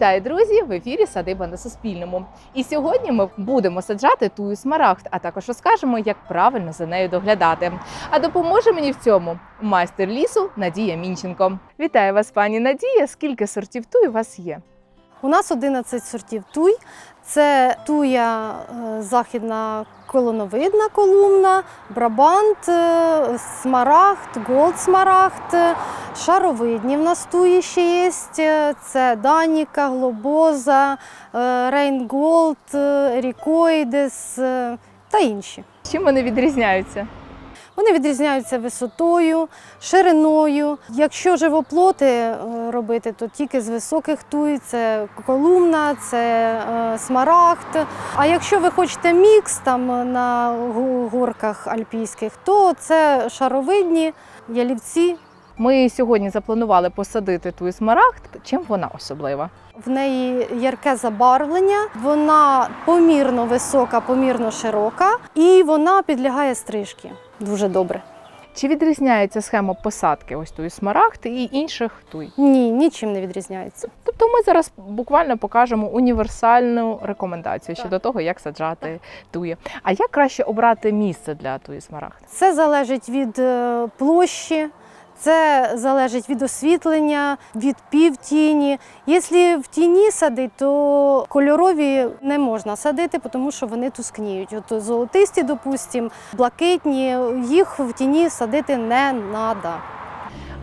Вітаю, друзі! В ефірі Садиба на Суспільному. І сьогодні ми будемо саджати тую смарагд, а також розкажемо, як правильно за нею доглядати. А допоможе мені в цьому майстер лісу Надія Мінченко. Вітаю вас, пані Надія. Скільки сортів туї у вас є? У нас 11 сортів туй. Це туя е, західна колоновидна колумна, брабант, е, смарагд, голд смарагд, е, шаровидні в нас туї ще є. Е, Це Даніка, Глобоза, Рейнголд, Рікоїдес та інші. Чим вони відрізняються? Вони відрізняються висотою, шириною. Якщо живоплоти е, робити, то тільки з високих туй, це колумна, це е, смарагд. А якщо ви хочете мікс там е, на горках альпійських, то це шаровидні, ялівці. Ми сьогодні запланували посадити тую смарагд. Чим вона особлива? В неї ярке забарвлення, вона помірно висока, помірно широка, і вона підлягає стрижці. Дуже добре. Чи відрізняється схема посадки ось тої смарагд і інших туй? Ні, нічим не відрізняється. Тобто ми зараз буквально покажемо універсальну рекомендацію щодо того, як саджати туї. А як краще обрати місце для туї смарагд? Це залежить від е, площі, це залежить від освітлення, від півтіні. Якщо в тіні садить, то кольорові не можна садити, тому що вони тускніють. От золотисті, допустимо, блакитні, їх в тіні садити не треба.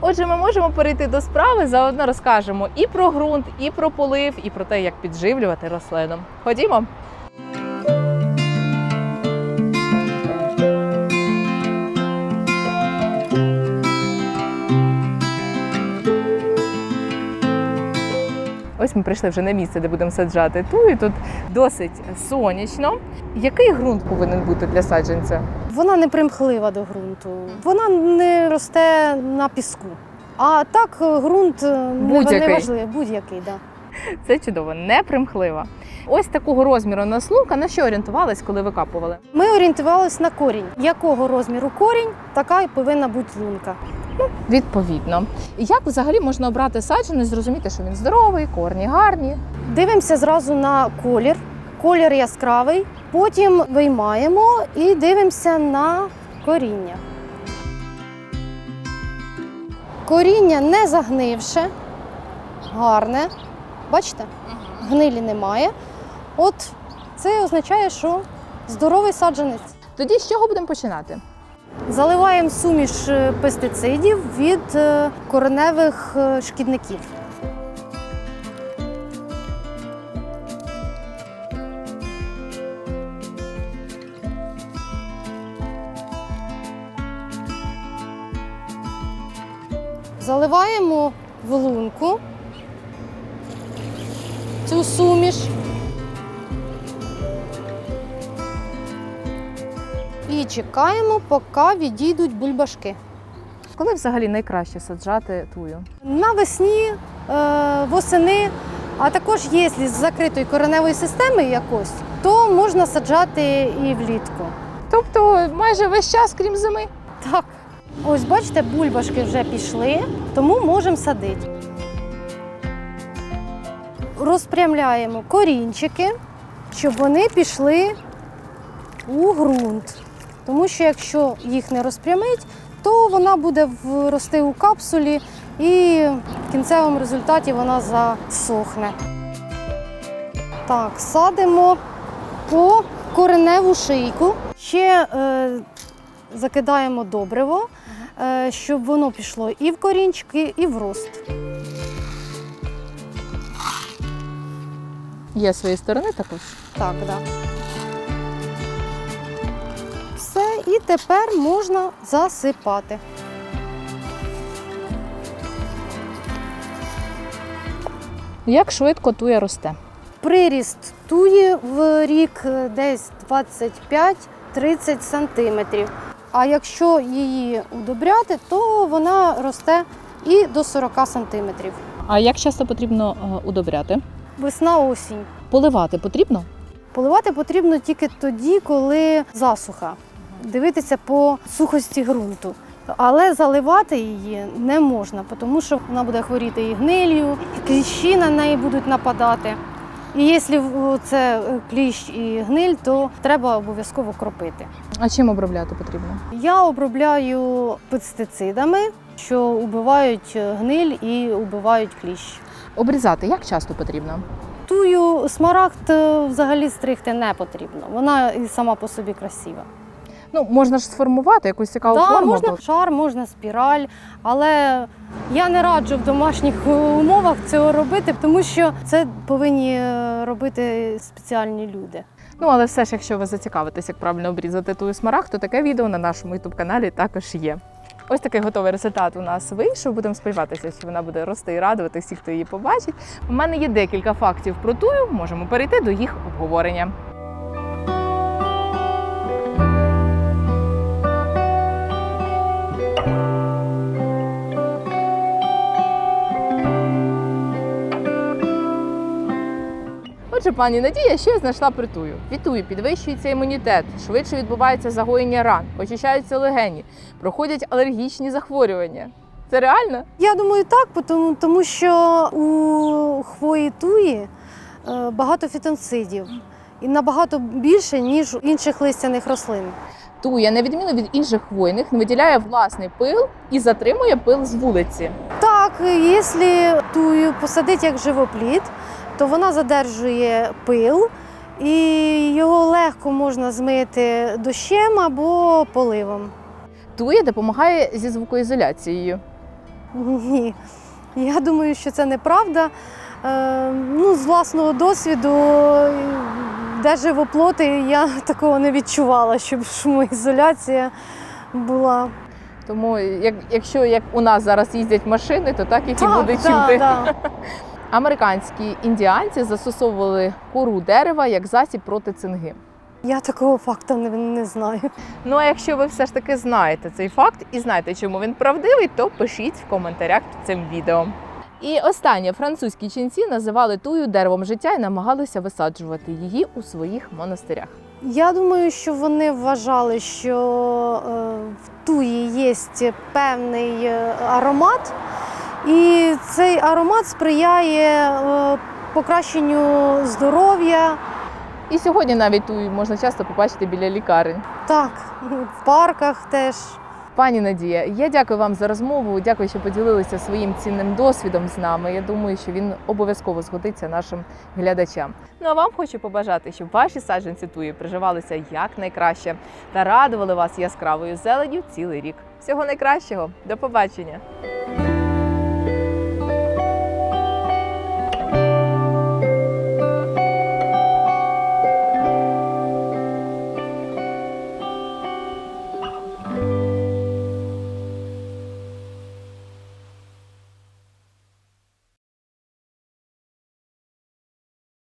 Отже, ми можемо перейти до справи. Заодно розкажемо і про ґрунт, і про полив, і про те, як підживлювати рослину. Ходімо. Ось ми прийшли вже на місце, де будемо саджати тую. Тут досить сонячно. Який ґрунт повинен бути для саджанця? Вона не примхлива до ґрунту, вона не росте на піску. А так ґрунт е, не- важливий, будь-який. Да. Це чудово, не примхлива. Ось такого розміру наслунка. На що орієнтувались, коли викапували? Ми орієнтувалися на корінь. Якого розміру корінь, така і повинна бути лунка. Відповідно. Як взагалі можна обрати саджанець, зрозуміти, що він здоровий, корні гарні. Дивимося зразу на колір. Колір яскравий. Потім виймаємо і дивимося на коріння. Коріння не загнивше, гарне. Бачите? Гнилі немає. От це означає, що здоровий саджанець. Тоді з чого будемо починати? Заливаємо суміш е, пестицидів від е, кореневих е, шкідників. Заливаємо в лунку цю суміш. І чекаємо, поки відійдуть бульбашки. Коли взагалі найкраще саджати тую? Навесні, е, восени, а також якщо з закритої кореневої системи якось, то можна саджати і влітку. Тобто майже весь час, крім зими. Так, ось бачите, бульбашки вже пішли, тому можемо садити. Розпрямляємо корінчики, щоб вони пішли у ґрунт. Тому що якщо їх не розпрямить, то вона буде рости у капсулі і в кінцевому результаті вона засохне. Так, садимо по кореневу шийку. Ще е, закидаємо добриво, е, щоб воно пішло і в корінчики, і в рост. Є з своєї сторони також. Так, да. І тепер можна засипати. Як швидко туя росте? Приріст туї в рік десь 25-30 сантиметрів. А якщо її удобряти, то вона росте і до 40 сантиметрів. А як часто потрібно е, удобряти? Весна осінь. Поливати потрібно? Поливати потрібно тільки тоді, коли засуха. Дивитися по сухості ґрунту. Але заливати її не можна, тому що вона буде хворіти і гнилью, і кліщі на неї будуть нападати. І якщо це кліщ і гниль, то треба обов'язково кропити. А чим обробляти потрібно? Я обробляю пестицидами, що убивають гниль і убивають кліщ. Обрізати як часто потрібно? Тую смарагд е, взагалі стригти не потрібно. Вона і сама по собі красива. Ну можна ж сформувати якусь цікаву Так, форму. можна бо- шар, можна спіраль, але я не раджу в домашніх умовах цього робити, тому що це повинні е, робити спеціальні люди. Ну але все ж, якщо ви зацікавитесь, як правильно обрізати тую смарагд, то таке відео на нашому youtube каналі також є. Ось такий готовий результат у нас вийшов. Будемо сподіватися, що вона буде рости і радувати всіх, хто її побачить. У мене є декілька фактів про тую. Можемо перейти до їх обговорення. Отже, пані Надія ще знайшла притую. Вітую, підвищується імунітет, швидше відбувається загоєння ран, очищаються легені, проходять алергічні захворювання. Це реально? Я думаю, так, тому, тому що у хвої туї е, багато фітонцидів і набагато більше, ніж у інших листяних рослин. Туя, на відміну від інших хвойних, не виділяє власний пил і затримує пил з вулиці. Так, якщо тую посадити як живоплід, то вона задержує пил, і його легко можна змити дощем або поливом. Туя допомагає зі звукоізоляцією. Ні, я думаю, що це неправда. Е, ну, з власного досвіду, де живоплоти, я такого не відчувала, щоб шумоізоляція була. Тому, як, якщо як у нас зараз їздять машини, то так їх і буде Так, чути. да, да. Американські індіанці застосовували кору дерева як засіб проти цинги. Я такого факту не, не знаю. Ну а якщо ви все ж таки знаєте цей факт і знаєте, чому він правдивий, то пишіть в коментарях під цим відео. І останнє французькі ченці називали тую деревом життя і намагалися висаджувати її у своїх монастирях. Я думаю, що вони вважали, що е, в туї є певний е, аромат, і цей аромат сприяє е, покращенню здоров'я. І сьогодні навіть можна часто побачити біля лікарень. Так, в парках теж. Пані Надія, я дякую вам за розмову. Дякую, що поділилися своїм цінним досвідом з нами. Я думаю, що він обов'язково згодиться нашим глядачам. Ну а вам хочу побажати, щоб ваші саджанці туї приживалися якнайкраще та радували вас яскравою зеленю цілий рік. Всього найкращого, до побачення!